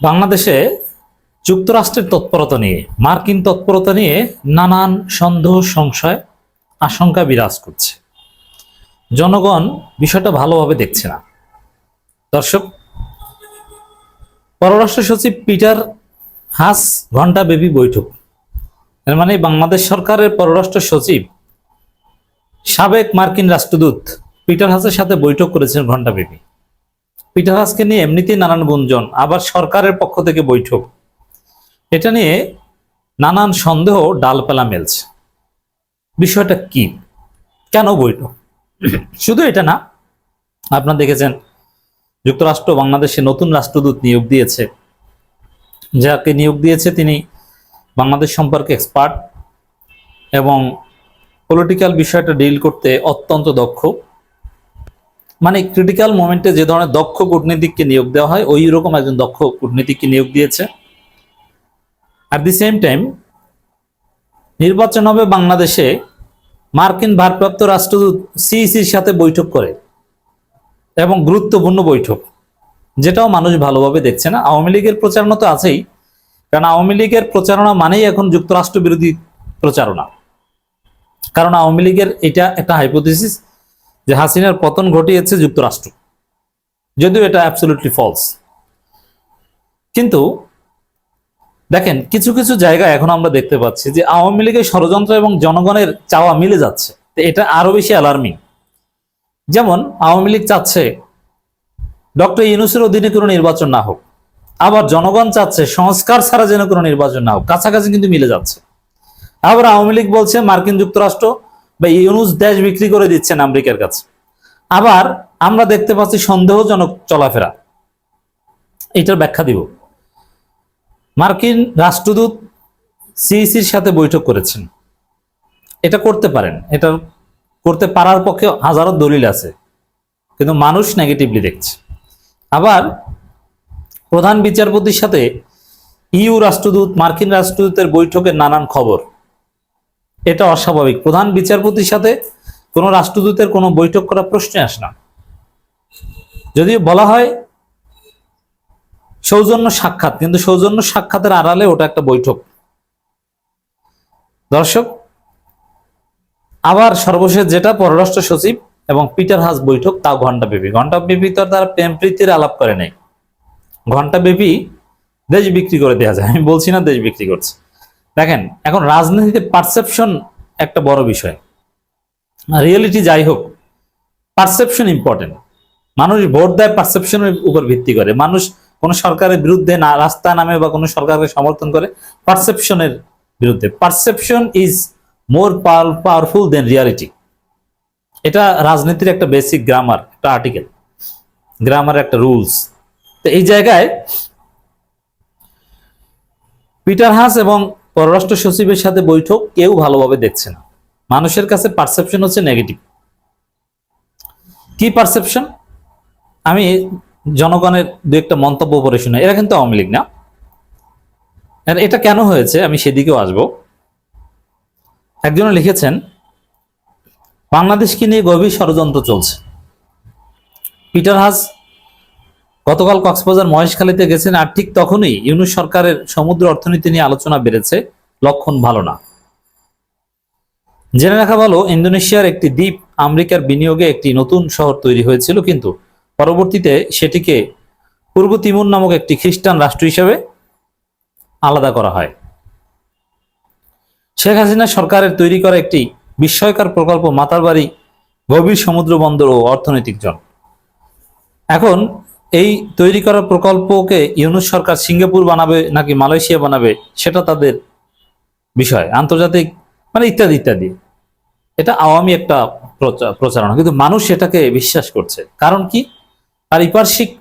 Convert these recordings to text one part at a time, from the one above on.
বাংলাদেশে যুক্তরাষ্ট্রের তৎপরতা নিয়ে, মার্কিন তৎপরতা নিয়ে নানান সন্দেহ, সংশয়, আশঙ্কা বিরাজ করছে। জনগণ বিষয়টা ভালোভাবে দেখছে না। দর্শক, পররাষ্ট্র সচিব পিটার হাস ঘণ্টা ব্যাপী বৈঠক। এর মানে বাংলাদেশ সরকারের পররাষ্ট্র সচিব সাবেক মার্কিন রাষ্ট্রদূত পিটার হাসের সাথে বৈঠক করেছেন ঘণ্টা ব্যাপী। পিটার হাসকে নিয়ে এমনিতেই নানান গুঞ্জন, আবার সরকারের পক্ষ থেকে বৈঠক। এটা নিয়ে নানান সন্দেহ ডালপালা মেলছে। বিষয়টা কি? কেন বৈঠক? শুধু এটা না, আপনারা দেখেছেন, যুক্তরাষ্ট্র বাংলাদেশে নতুন রাষ্ট্রদূত নিয়োগ দিয়েছে। যাকে নিয়োগ দিয়েছে তিনি বাংলাদেশ সম্পর্কে এক্সপার্ট এবং পলিটিক্যাল বিষয়টা ডিল করতে অত্যন্ত দক্ষ। মানে ক্রিটিক্যাল মোমেন্টে যে ধরনের দক্ষ কূটনীতিককে নিয়োগ দেওয়া হয় ওই রকম একজন দক্ষ কূটনীতিককে নিয়োগ দিয়েছে। অ্যাট দি সেম টাইম নির্বাচন হবে বাংলাদেশে মার্কিন ভারপ্রাপ্ত রাষ্ট্রদূত সিইসির সাথে বৈঠক করে এবং গুরুত্বপূর্ণ বৈঠক, যেটাও মানুষ ভালোভাবে দেখছে না। আওয়ামী লীগের প্রচারণা তো আছেই, কারণ আওয়ামী লীগের প্রচারণা মানেই এখন যুক্তরাষ্ট্র বিরোধী প্রচারণা। কারণ আওয়ামী লীগের এটা একটা হাইপোথিসিস যে হাসিনার পতন ঘটিয়েছে যুক্তরাষ্ট্র। যদিও এটা অ্যাবসলিউটলি ফলস কিন্তু দেখেন, কিছু কিছু জায়গায় এখন আমরা দেখতে পাচ্ছি যে আওয়ামী লীগের ষড়যন্ত্র এবং জনগণের চাওয়া মিলে যাচ্ছে। এটা আরও বেশি অ্যালার্মিং যেমন আওয়ামী লীগ চাচ্ছে ডক্টর ইউনুসের অধীনে কোনো নির্বাচন না হোক। আবার জনগণ চাচ্ছে সংস্কার ছাড়া যেন কোনো নির্বাচন না হোক। কাছাকাছি কিন্তু মিলে যাচ্ছে। আবার আওয়ামী লীগ বলছে মার্কিন যুক্তরাষ্ট্র বা ইউনুস দেশ বিক্রি করে দিচ্ছেন আমেরিকার কাছে। আবার আমরা দেখতে পাচ্ছি সন্দেহজনক চলাফেরা। এটার ব্যাখ্যা দিব। মার্কিন রাষ্ট্রদূত সিইসির সাথে বৈঠক করেছেন। এটা করতে পারেন। এটা করতে পারার পক্ষে হাজারো দলিল আছে। কিন্তু মানুষ নেগেটিভলি দেখছে। আবার প্রধান বিচারপতির সাথে ইউ রাষ্ট্রদূত, মার্কিন রাষ্ট্রদূতের বৈঠকের নানান খবর। এটা অস্বাভাবিক। প্রধান বিচারপতির সাথে কোনো রাষ্ট্রদূতের কোনো বৈঠক করার প্রশ্নে আসে না। যদিও বলা হয় সৌজন্য সাক্ষাৎ, কিন্তু সৌজন্য সাক্ষাতের আড়ালে ওটা একটা বৈঠক। দর্শক, আবার সর্বশেষ যেটা পররাষ্ট্র সচিব এবং পিটার হাস বৈঠক তাও ঘণ্টা ব্যাপী ঘণ্টা ব্যাপী তো তারা প্রেম প্রীতির আলাপ করে নাই। ঘণ্টা ব্যাপী দেশ বিক্রি করে দেওয়া যায়। আমি বলছি না দেশ বিক্রি করছে। দেখেন, এখন রাজনীতিতে পারসেপশন একটা বড় বিষয়। রিয়েলিটি যাই হোক পারসেপশন ইম্পর্টেন্ট মানুষ ভোট দেয় পারসেপশনের উপর ভিত্তি করে। মানুষ কোন সরকারের বিরুদ্ধে না, রাস্তা নামে বা কোনো সরকারকে সমর্থন করে পারসেপশনের বিরুদ্ধে। Perception is more powerful than reality এটা রাজনীতির একটা বেসিক গ্রামার একটা আর্টিকেল গ্রামার একটা রুলস তো এই জায়গায় পিটার হাস এবং পররাষ্ট্র সচিবের সাথে বৈঠক কেউ ভালোভাবে দেখছে না। মানুষের কাছে পারসেপশন হচ্ছে নেগেটিভ কি পারসেপশন আমি জনগণের দু একটা মন্তব্য পড়ে শুনে, এরা কিন্তু আওয়ামী লীগ না। এটা কেন হয়েছে? আমি সেদিকেও আসব। একজনে লিখেছেন বাংলাদেশকে নিয়ে গভীর ষড়যন্ত্র চলছে? পিটার হাস গতকাল কক্সবাজার মহেশখালীতে গেছেন আর ঠিক তখনই ইউনুস সরকারের সমুদ্র অর্থনীতি নিয়ে আলোচনা বেড়েছে। লক্ষণ ভালো না। জেনে রাখা ভালো, ইন্দোনেশিয়ার একটি দ্বীপ আমেরিকার বিনিয়োগে একটি নতুন শহর তৈরি হয়েছিল, কিন্তু পরবর্তীতে সেটিকে পূর্ব তিমুর নামক একটি খ্রিস্টান রাষ্ট্র হিসেবে আলাদা করা হয়। শেখ হাসিনা সরকারের তৈরি করা একটি বিস্ময়কর প্রকল্প মাতারবাড়ি গভীর সমুদ্র বন্দর ও অর্থনৈতিক জন। এখন এই তৈরি করা প্রকল্পকে ইউনুস সরকার সিঙ্গাপুর বানাবে নাকি মালয়েশিয়া বানাবে, সেটা তাদের বিষয়, আন্তর্জাতিক মানে ইত্যাদি ইত্যাদি। এটা আওয়ামী একটা প্রচা- প্রচারণা, কিন্তু মানুষ এটাকে বিশ্বাস করছে। কারণ কি? পারিপার্শ্বিক,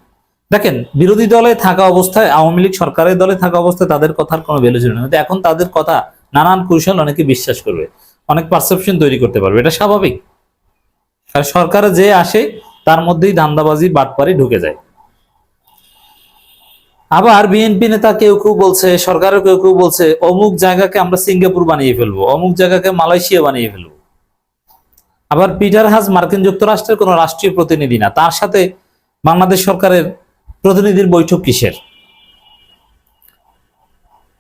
দেখেন, বিরোধী দলে থাকা অবস্থায়, আওয়ামী লীগ সরকারের দলে থাকা অবস্থায় তাদের কথার কোনো ভ্যালু ছিল না। এখন তাদের কথা নানান কৌশল অনেকে বিশ্বাস করবে। অনেক পারসেপশন তৈরি করতে পারবে। এটা স্বাভাবিক। আর সরকারে যে আসে, তার মধ্যেই ধান্দাবাজি বাটপারি ঢুকে যায়। আবার বিএনপি নেতা কেউ কেউ বলছে, সরকারও কেউ কেউ বলছে, অমুক জায়গাকে আমরা সিঙ্গাপুর বানিয়ে ফেলব, অমুক জায়গাকে মালয়েশিয়া বানিয়ে ফেলব। আবার পিটার হাজ মার্কিন যুক্তরাষ্ট্রের কোনো রাষ্ট্রীয় প্রতিনিধি না, তার সাথে বাংলাদেশ সরকারের প্রতিনিধির বৈঠক কিসের?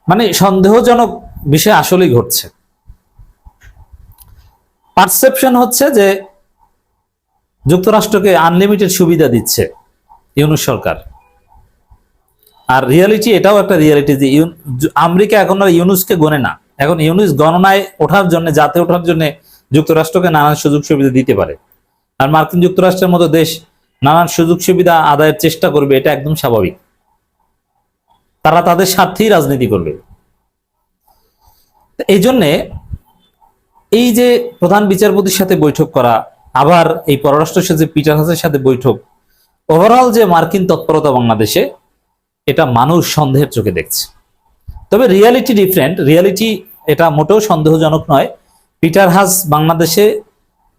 মানে সন্দেহজনক বিষয় আসলেই ঘটছে। পারসেপশন হচ্ছে যে যুক্তরাষ্ট্রকে আনলিমিটেড সুবিধা দিচ্ছে ইউনুস সরকার। আর রিয়ালিটি এটাও একটা রিয়ালিটি যে আমেরিকা এখন আর ইউনুসকে গনে না। এখন ইউনুস গণনায় ওঠার জন্য জাতে ওঠার জন্য যুক্তরাষ্ট্রকে নানান সুযোগ সুবিধা দিতে পারে। আর মার্কিন যুক্তরাষ্ট্রের মতো দেশ নানান সুযোগ সুবিধা আদায়ের চেষ্টা করবে, এটা একদম স্বাভাবিক। তারা তাদের স্বার্থেই রাজনীতি করবে। এই জন্যে এই যে প্রধান বিচারপতির সাথে বৈঠক করা, আবার এই পররাষ্ট্র সচিব পিটার হাসের সাথে বৈঠক ওভারঅল যে মার্কিন তৎপরতা বাংলাদেশে এটা মানুষ সন্দেহের চোখে দেখছে। তবে রিয়ালিটি ডিফারেন্ট রিয়ালিটি এটা মোটেও সন্দেহজনক নয়। পিটার হাস বাংলাদেশে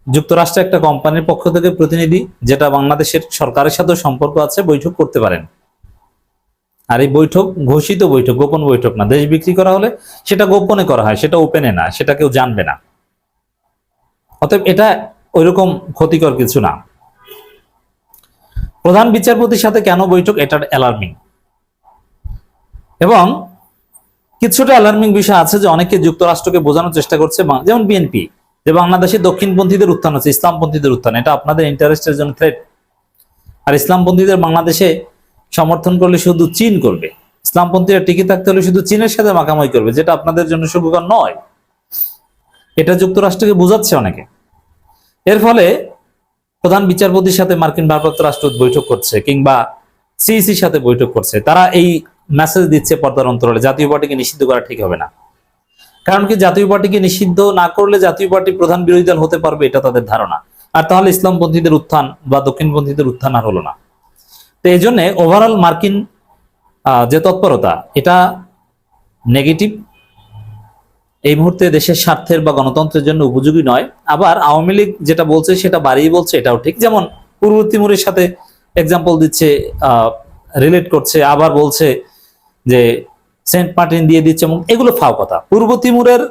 যুক্তরাষ্ট্রের একটা কোম্পানির পক্ষ থেকে প্রতিনিধি, যেটা বাংলাদেশের সরকারের সাথে সম্পর্ক আছে, বৈঠক করতে পারেন। আর এই বৈঠক, ঘোষিত বৈঠক, গোপন বৈঠক না। দেশ বিক্রি করা হলে সেটা গোপনে করা হয়, সেটা ওপেনে না, সেটা কেউ জানবে না। অতএব এটা ওইরকম ক্ষতিকর কিছু না। প্রধান বিচারপতির সাথে কেন বৈঠক? এটা অ্যালার্মিং এবং কিছুটা অ্যালার্মিং বিষয় আছে যে অনেকে যুক্তরাষ্ট্রকে বোঝানোর চেষ্টা করছে যেমন বিএনপি যে বাংলাদেশে দক্ষিণপন্থীদের উত্থান হচ্ছে, ইসলামপন্থীদের উত্থান। এটা আপনাদের ইন্টারেস্টের জন্য থ্রেট আর ইসলামপন্থীদের বাংলাদেশে সমর্থন করলে শুধু চীন করবে। ইসলামপন্থীরা টিকে থাকতে হলে শুধু চীনের সাথে মাখামাই করবে, যেটা আপনাদের জন্য শুভকর নয়। এটা যুক্তরাষ্ট্রকে বোঝাচ্ছে অনেকে। এর ফলে প্রধান বিচারপতির সাথে মার্কিন ভারপ্রাপ্ত রাষ্ট্রদূত বৈঠক করছে কিংবা সিইসির সাথে বৈঠক করছে। তারা এই মেসেজ দিচ্ছে পর্দার অন্তরালে, জাতীয় পার্টিকে নিষিদ্ধ করা ঠিক হবে না। কারণ কি, জাতীয় পার্টিকে নিষিদ্ধ না করলে জাতীয় পার্টি প্রধান বিরোধী দল হতে পারবে, এটা তাদের ধারণা। আর তাহলে ইসলামপন্থীদের উত্থান বা দক্ষিণপন্থীদের উত্থান আর হলো না। তো এই জন্য ওভারঅল মার্কিন যে তৎপরতা, এটা নেগেটিভ এই মুহূর্তে দেশের স্বার্থের বা গণতন্ত্রের জন্য উপযোগী নয়। আবার আওয়ামী লীগ যেটা বলছে, সেটা বাড়িয়ে বলছে, এটাও ঠিক। যেমন পূর্ব তিমুরের সাথে এক্সাম্পল দিচ্ছে রিলেট করছে, আবার বলছে যে সেন্ট মার্টিন দিয়ে দিচ্ছে এবং এগুলো ফাও কথা। পূর্ব তিমুরের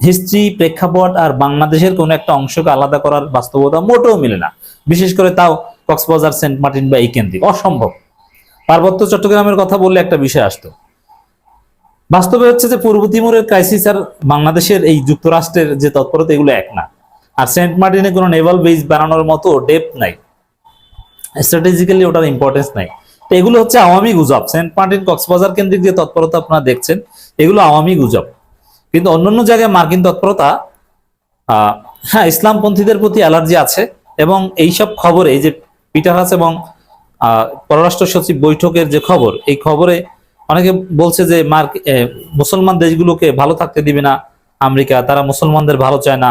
হিস্ট্রি, প্রেক্ষাপট আর বাংলাদেশের কোনো একটা অংশকে আলাদা করার বাস্তবতা মোটেও মিলে না। বিশেষ করে তাও কক্সবাজার, সেন্ট মার্টিন বা এই কেন্দ্রিক অসম্ভব। পার্বত্য চট্টগ্রামের কথা বললে একটা বিষয় আসতো। বাস্তবে হচ্ছে যে পূর্ব তিমুরের ক্রাইসিস আর বাংলাদেশের এই যুক্তরাষ্ট্রের যে তৎপরতা, এগুলো এক না। আর সেন্ট মার্টিনে কোনো নেভাল বেস বানানোর মতো ডেপ নাই। স্ট্র্যাটেজিক্যালি ওটার ইম্পর্টেন্স নাই। এগুলো হচ্ছে আওয়ামী গুজব। সেন্ট মার্টিন কক্সবাজার কেন্দ্রিক যে তৎপরতা আপনারা দেখছেন, এগুলো আওয়ামী গুজব। কিন্তু অন্যান্য জায়গায় মার্কিন তৎপরতা হ্যাঁ ইসলামপন্থীদের প্রতি অ্যালার্জি আছে এবং এইসব খবরে, এই যে পিটার হাস এবং পররাষ্ট্র সচিব বৈঠকের যে খবর, এই খবরে অনেকে বলছে যে মার্ক মুসলমান দেশগুলোকে ভালো থাকতে দিবে না আমেরিকা, তারা মুসলমানদের ভালো চায় না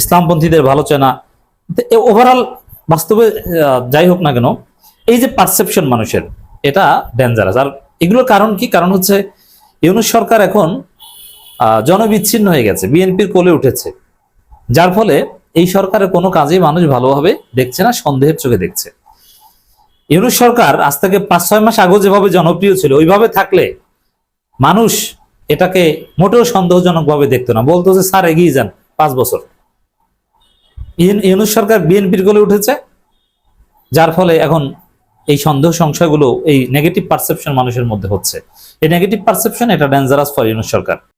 ইসলামপন্থীদের ভালো চায় না। ওভারঅল বাস্তবে যাই হোক না কেন এই যে পারসেপশন মানুষের, এটা ডেঞ্জারাস আর এগুলোর কারণ কি? কারণ হচ্ছে ইউনুস সরকার এখন জনবিচ্ছিন্ন হয়ে গেছে, বিএনপির কোলে উঠেছে। যার ফলে এই সরকারের কোনো কাজেই মানুষ ভালোভাবে দেখছে না, সন্দেহের চোখে দেখছে। ইউনুস সরকার আজ থেকে পাঁচ, ছয় মাস আগেও যেভাবে জনপ্রিয় ছিল, ওইভাবে থাকলে মানুষ এটাকে মোটেও সন্দেহজনক ভাবে দেখতো না। বলতো যে, স্যার, এগিয়ে যান, পাঁচ বছর। ইউন- ইউনুস সরকার বিএনপির কোলে উঠেছে, যার ফলে এখন এই সন্দেহ সংশয়গুলো এই নেগেটিভ পারসেপশন মানুষের মধ্যে হচ্ছে। এই নেগেটিভ পারসেপশন এটা ডেঞ্জারাস ফর ইউনুস সরকার।